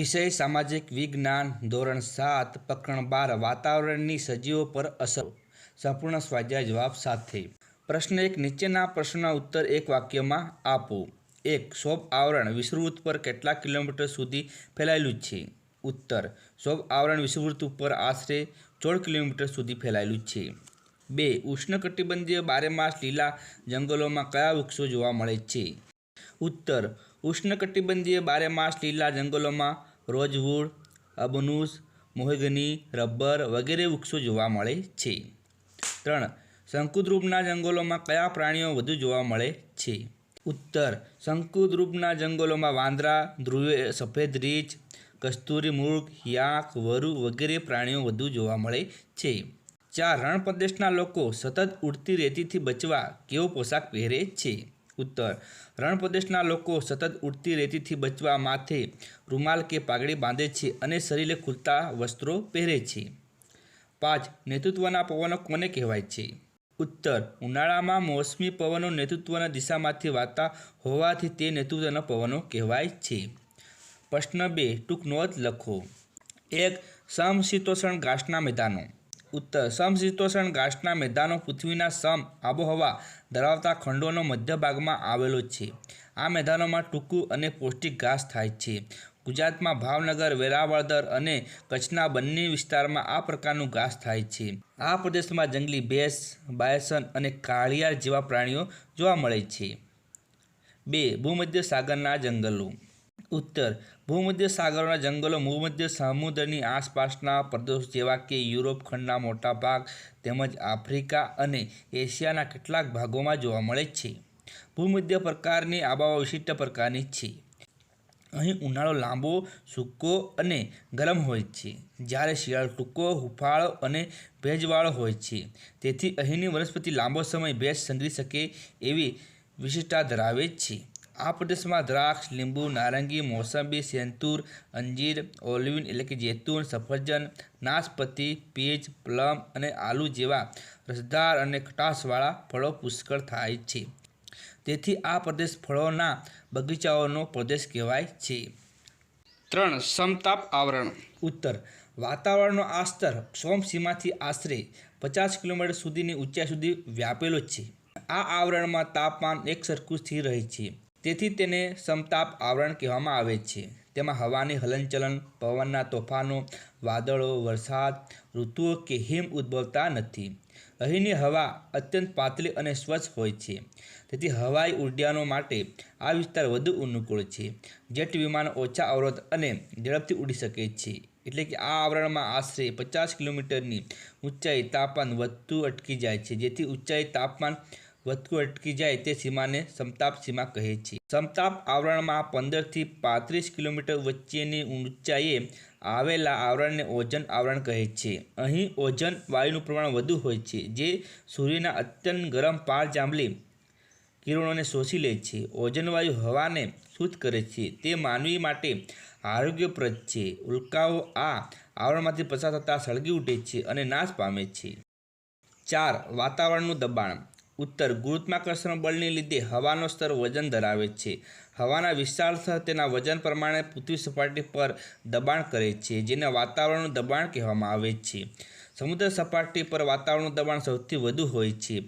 વિષય સામાજિક વિજ્ઞાન ધોરણ સાત, પ્રકરણ બાર, વાતાવરણની સજીવો પર અસર. સંપૂર્ણ સ્વાધ્યાય જવાબ સાથે. પ્રશ્ન એક, નીચેના પ્રશ્નના ઉત્તર એક વાક્યમાં આપો. એક, શોભ આવરણ વિષુવવૃત્ત પર કેટલા કિલોમીટર સુધી ફેલાયેલું છે? ઉત્તર, શોભ આવરણ વિષુવવૃત્ત ઉપર આશરે ચોળ કિલોમીટર સુધી ફેલાયેલું છે. બે, ઉષ્ણકટિબંધીય બારેમાસ લીલા જંગલોમાં કયા વૃક્ષો જોવા મળે છે? ઉત્તર, ઉષ્ણકટિબંધીય બારેમાસ લીલા જંગલોમાં રોઝવુડ અબનુસ, મોહેગની, રબર વગેરે વૃક્ષો જોવા મળે છે. ત્રણ, શંકુદ્રુપના જંગલોમાં કયા પ્રાણીઓ વધુ જોવા મળે છે? ઉત્તર, શંકુદ્રુપના જંગલોમાં વાંદરા, ધ્રુવે, સફેદ રીંછ, કસ્તુરી મૃગ યાક વરુ વગેરે પ્રાણીઓ વધુ જોવા મળે છે. ચાર રણ પ્રદેશના લોકો સતત ઉડતી રેતીથી બચવા કેવો પોશાક પહેરે છે? ઉત્તર. રણ પ્રદેશના લોકો સતત ઉડતી રેતીથી બચવા માથે રૂમાલ કે પાઘડી બાંધે છે અને શરીરે ખુલતા વસ્ત્રો પહેરે છે. પાંચ, નેતૃત્વના પવનો કોને કહેવાય છે? ઉત્તર, ઉનાળામાં મોસમી પવનો નેતૃત્વના દિશામાંથી વાતા હોવાથી તે નેતૃત્વના પવનો કહેવાય છે. પ્રશ્ન બે, ટૂંક નોંધ લખો. એક, સમશીતોષણ ઘાસના મેદાનો. ઉત્તર. સમશીતોષણ ઘાસના મેદાનો પૃથ્વીના સમ આબોહવા ધરાવતા ખંડોનો મધ્ય ભાગમાં આવેલો છે. આ મેદાનોમાં ટૂંકું અને પૌષ્ટિક ઘાસ થાય છે. ગુજરાતમાં ભાવનગર વેરાવળદર અને કચ્છના બંને વિસ્તારમાં આ પ્રકારનું ઘાસ થાય છે. આ પ્રદેશમાં જંગલી ભેંસ, બાયસન અને કાળિયાર જેવા પ્રાણીઓ જોવા મળે છે. બે. ભૂમધ્ય સાગરના જંગલો. ઉત્તર. ભૂમધ્ય સાગરોના જંગલો ભૂમધ્ય સમુદ્રની આસપાસના પ્રદેશો જેવા કે યુરોપ ખંડના મોટા ભાગ તેમજ આફ્રિકા અને એશિયાના કેટલાક ભાગોમાં જોવા મળે છે. ભૂમધ્ય પ્રકારની આબોહવા વિશિષ્ટ પ્રકારની છે. અહીં ઉનાળો લાંબો, સૂકો અને ગરમ હોય છે. જ્યારે શિયાળો ટૂંકો, હુફાળો અને ભેજવાળો હોય છે. તેથી અહીંની વનસ્પતિ લાંબો સમય ભેજ સંગ્રહી શકે એવી વિશિષ્ટતા ધરાવે છે. આ પ્રદેશમાં દ્રાક્ષ લીંબુ નારંગી મોસંબી સેંતુર અંજીર ઓલિવિન એટલે કે જૈતુન સફરજન નાશપતિ પીચ પ્લમ અને આલુ જેવા રસદાર અને ખટાશવાળા ફળો પુષ્કળ થાય છે. તેથી આ પ્રદેશ ફળોના બગીચાઓનો પ્રદેશ કહેવાય છે. ત્રણ સમતાપ આવરણ. ઉત્તર. વાતાવરણનો આ સ્તર સોમસીમાથી આશરે પચાસ કિલોમીટર સુધીની ઊંચાઈ સુધી વ્યાપેલો છે. આ આવરણમાં તાપમાન એક સરખું સ્થિર રહે છે. તેથી તેને સમતાપ આવરણ કહેવામાં આવે છે. તેમાં હવાની હલનચલન, પવનના તોફાનો, વાદળો, વરસાદ ઋતુઓ કે હિમ ઉદ્ભવતા નથી. અહીંની હવા અત્યંત પાતળી અને સ્વચ્છ હોય છે. તેથી હવાઈ ઉડ્ડયનો માટે આ વિસ્તાર વધુ અનુકૂળ છે. જેટ વિમાન ઓછા અવરોધ અને ઝડપથી ઉડી શકે છે. એટલે કે આ આવરણમાં આશરે પચાસ કિલોમીટરની ઊંચાઈ તાપમાન વધતું અટકી જાય છે. જેથી ઊંચાઈ તાપમાન વધતું અટકી જાય તે સીમાને સમતાપ સીમા કહે છે. સમતાપ આવરણમાં પંદરથી પાંત્રીસ કિલોમીટર વચ્ચેની ઊંચાઈએ આવેલા આવરણને ઓજન આવરણ કહે છે. અહીં ઓજન વાયુનું પ્રમાણ વધુ હોય છે, જે સૂર્યના અત્યંત ગરમ પાર જાંબલી કિરણોને શોષી લે છે. ઓજનવાયુ હવાને શુદ્ધ કરે છે, તે માનવી માટે આરોગ્યપ્રદ છે. ઉલ્કાઓ આ આવરણમાંથી પસાર થતાં સળગી ઉઠે છે અને નાશ પામે છે. ચાર, વાતાવરણનું દબાણ. ઉત્તર ગુરુત્વાકર્ષણ બળને લીધે હવાનો સ્તર વજન ધરાવે છે. હવાના વિશાળ સ્તર તેના વજન પ્રમાણે પૃથ્વી સપાટી પર દબાણ કરે છે, જેને વાતાવરણનું દબાણ કહેવામાં આવે છે. સમુદ્ર સપાટી પર વાતાવરણનું દબાણ સૌથી વધુ હોય છે.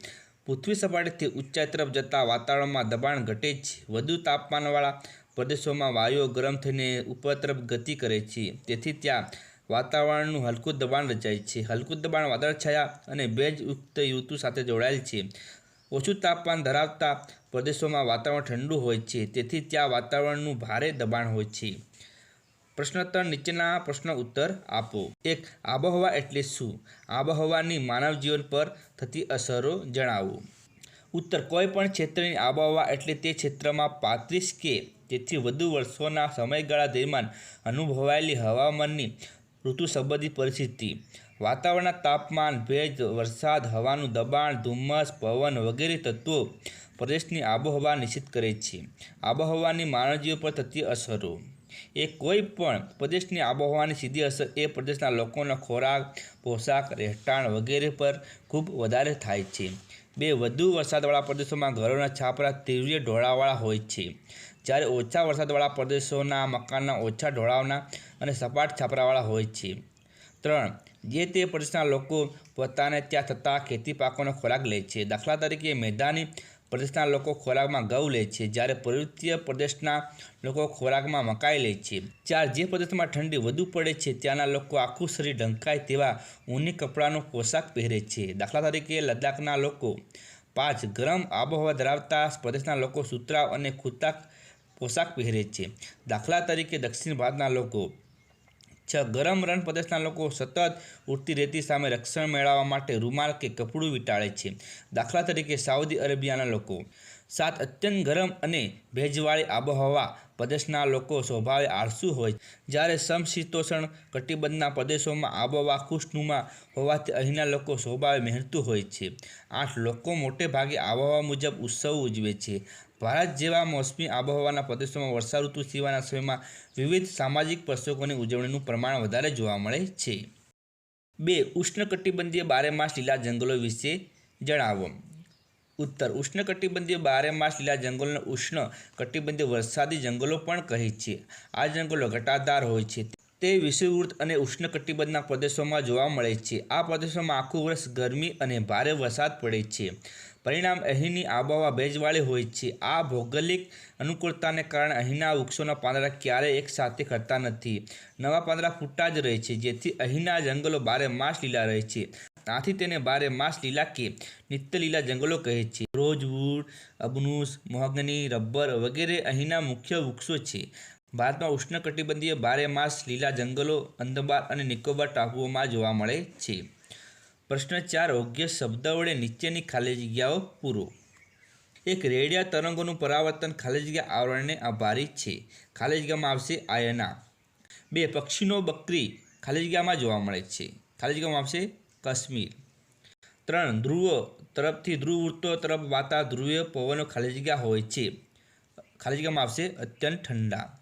પૃથ્વી સપાટીથી ઊંચાઈ તરફ જતાં વાતાવરણમાં દબાણ ઘટે છે. વધુ તાપમાનવાળા પ્રદેશોમાં વાયુઓ ગરમ થઈને ઉપર તરફ ગતિ કરે છે. તેથી ત્યાં વાતાવરણનું હલકું દબાણ રચાય છે. હલકું દબાણ વાદળછાયા અને ભેજયુક્ત ઋતુ સાથે જોડાયેલ છે. ઓછું તાપમાન ધરાવતા પ્રદેશોમાં વાતાવરણ ઠંડુ હોય છે. તેથી ત્યાં વાતાવરણનું ભારે દબાણ હોય છે. પ્રશ્નોત્તર નીચેના પ્રશ્ન ઉત્તર આપો. એક, આબોહવા એટલે શું? આબોહવાની માનવ જીવન પર થતી અસરો જણાવો. ઉત્તર, કોઈ પણ ક્ષેત્રની આબોહવા એટલે તે ક્ષેત્રમાં પાંત્રીસ કે તેથી વધુ વર્ષોના સમયગાળા દરમિયાન અનુભવાયેલી હવામાનની ઋતુ સંબંધિત પરિસ્થિતિ. વાતાવરણના તાપમાન, ભેજ, વરસાદ, હવાનું દબાણ, ધુમ્મસ, પવન વગેરે તત્વો પ્રદેશની આબોહવા નિશ્ચિત કરે છે. આબોહવાની માનવજીવ પર થતી અસરો. એ કોઈ પણ પ્રદેશની આબોહવાની સીધી અસર એ પ્રદેશના લોકોના ખોરાક, પોશાક, રહેઠાણ વગેરે પર ખૂબ વધારે થાય છે. બે વધુ વરસાદવાળા પ્રદેશોમાં ઘરોના છાપરા તીવ્ર ઢોળાવાળા હોય છે. જ્યારે ઓછા વરસાદવાળા પ્રદેશોના મકાનના ઓછા ઢોળાવના અને સપાટ છાપરાવાળા હોય છે. ત્રણ, જે તે પ્રદેશના લોકો પોતાને ત્યાં થતા ખેતી પાકોનો ખોરાક લે છે. દાખલા તરીકે મેદાની પ્રદેશના લોકો ખોરાકમાં ઘઉં લે છે, જ્યારે પર્વતીય પ્રદેશના લોકો ખોરાકમાં મકાઈ લે છે. ચાર, જે પ્રદેશમાં ઠંડી વધુ પડે છે, ત્યાંના લોકો આખું શરીર ઢંકાય તેવા ઊની કપડાનો પોશાક પહેરે છે. દાખલા તરીકે લદ્દાખના લોકો પાંચ, ગરમ આબોહવા ધરાવતા પ્રદેશના લોકો સુતરાવ અને ખૂતા પોશાક પહેરે છે. દાખલા તરીકે દક્ષિણ ભારતના લોકો છ ગરમ રણ પ્રદેશના લોકો સતત ઉડતી રેતી સામે રક્ષણ મેળવવા માટે રૂમાલ કે કપડું વીંટાળે છે. દાખલા તરીકે સાઉદી અરેબિયાના લોકો સાત અત્યંત ગરમ અને ભેજવાળી આબોહવા પ્રદેશના લોકો સ્વભાવે આળસુ હોય જ્યારે સમશીતોષણ કટિબંધના પ્રદેશોમાં આબોહવા ખુશનુમા હોવાથી અહીંના લોકો સ્વભાવે મહેનતું હોય છે. આઠ લોકો મોટે ભાગે આબોહવા મુજબ ઉત્સવ ઉજવે છે. ભારત જેવા મોસમી આબોહવાના પ્રદેશોમાં વર્ષાઋતુ સિવાયના સમયમાં વિવિધ સામાજિક પ્રસંગોની ઉજવણીનું પ્રમાણ વધારે જોવા મળે છે. બે, ઉષ્ણકટિબંધીય બારેમાસ લીલા જંગલો વિશે જણાવો. ઉત્તર, ઉષ્ણકટિબંધીય બારેમાસ લીલા જંગલોને ઉષ્ણ કટિબંધીય વરસાદી જંગલો પણ કહે છે. આ જંગલો ઘટાદાર હોય છે. તે વિષુવવૃત્ત અને ઉષ્ણકટિબંધના પ્રદેશોમાં જોવા મળે છે. આ પ્રદેશોમાં આખું વર્ષ ગરમી અને ભારે વરસાદ પડે છે. પરિણામ અહીંની આબોહવા ભેજવાળી હોય છે. આ ભૌગોલિક અનુકૂળતાને કારણે અહીંના વૃક્ષોના પાંદડા ક્યારેય એકસાથે ખરતા નથી. નવા પાંદડા ફૂટતા જ રહે છે, જેથી અહીંના જંગલો બારે માસ લીલા રહે છે. આથી તેને બારે માસ લીલા કે નિત્ય લીલા જંગલો કહે છે. રોજવુડ અબનુસ, મોહગની, રબર વગેરે અહીંના મુખ્ય વૃક્ષો છે. ભારતમાં ઉષ્ણકટિબંધીય ભારે માસ લીલા જંગલો અંદમાન અને નિકોબાર ટાપુઓમાં જોવા મળે છે. પ્રશ્ન ચાર, યોગ્ય શબ્દ વડે નીચેની ખાલી જગ્યાઓ પૂરો. એક, રેડિયા તરંગોનું પરાવર્તન ખાલી જગ્યા આવરણને આભારી છે. ખાલી જગ્યામાં આવશે આયના. બે, પક્ષીનો બકરી ખાલી જગ્યામાં જોવા મળે છે. ખાલી જગ્યામાં આવશે કાશ્મીર. ત્રણ, ધ્રુવ તરફથી ધ્રુવ વૃત્તો તરફ વાતા ધ્રુવીય પવનો ખાલી જગ્યા હોય છે. ખાલી જગ્યામાં આવશે અત્યંત ઠંડા.